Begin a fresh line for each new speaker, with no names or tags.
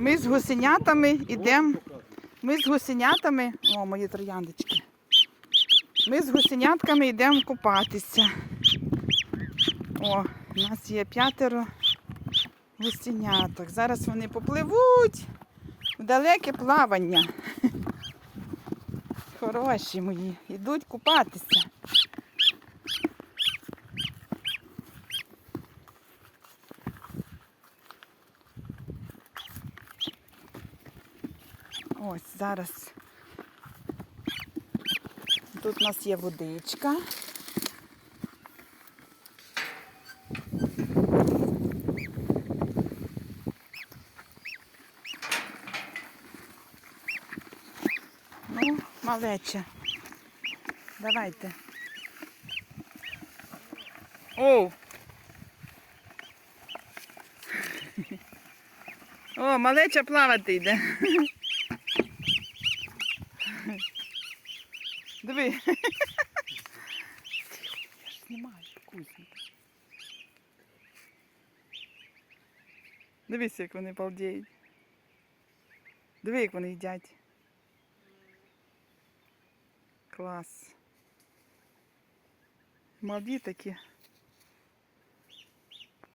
Ми з гусенятами йдемо. Ми з гусенятами. О, мої трояндочки. Ми з гусенятками йдемо купатися. О, у нас є п'ятеро гусеняток. Зараз вони попливуть в далеке плавання. Хороші мої. Йдуть купатися. Ось зараз. Тут у нас є водичка. Ну, малече. Давайте. О! О, малеча плавати йде. Диви. Я ж знімаю, кузню. Дивись, як вони балдіють. Диви, як вони їдять. Клас. Молоді такі.